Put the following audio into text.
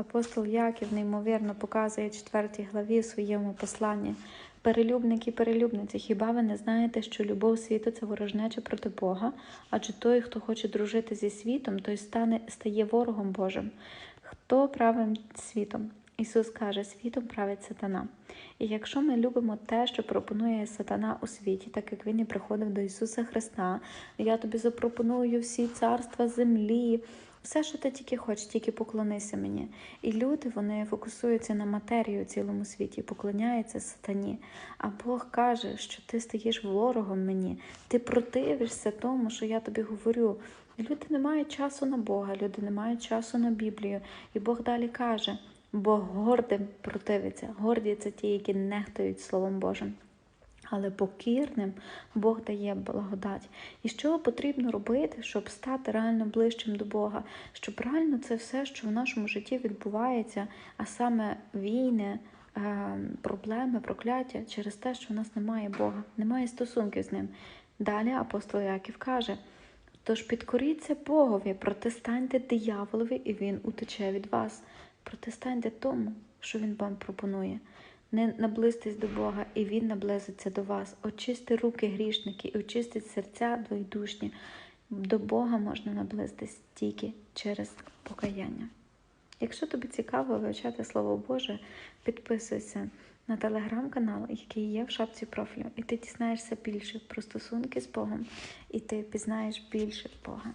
Апостол Яків неймовірно показує в 4 главі в своєму посланні. Перелюбники, перелюбниці, хіба ви не знаєте, що любов світу це ворожнеча проти Бога? Адже той, хто хоче дружити зі світом, той стане стає ворогом Божим. Хто правим світом? Ісус каже, світом править сатана. І якщо ми любимо те, що пропонує сатана у світі, так як він і приходив до Ісуса Христа, я тобі запропоную всі царства землі, все, що ти тільки хочеш, тільки поклонися мені. І люди вони фокусуються на матерію у цілому світі, поклоняються сатані. А Бог каже, що ти стаєш ворогом мені, ти противишся тому, що я тобі говорю. Люди не мають часу на Бога, люди не мають часу на Біблію. І Бог далі каже: Бог гордим противиться. Горді це ті, які нехтують Словом Божим. Але покірним Бог дає благодать. І що потрібно робити, щоб стати реально ближчим до Бога? Щоб реально це все, що в нашому житті відбувається, а саме війни, е, проблеми, прокляття через те, що в нас немає Бога, немає стосунків з ним. Далі апостол Яків каже: тож підкоріться Богові, протистаньте дияволові, і він утече від вас. Протистаньте тому, що він вам пропонує. Не наблизьтесь до Бога, і Він наблизиться до вас. Очисти руки грішники і очистить серця двоєдушні. До Бога можна наблизитись тільки через покаяння. Якщо тобі цікаво вивчати Слово Боже, підписуйся на телеграм-канал, який є в шапці профілю, і ти дізнаєшся більше про стосунки з Богом, і ти пізнаєш більше Бога.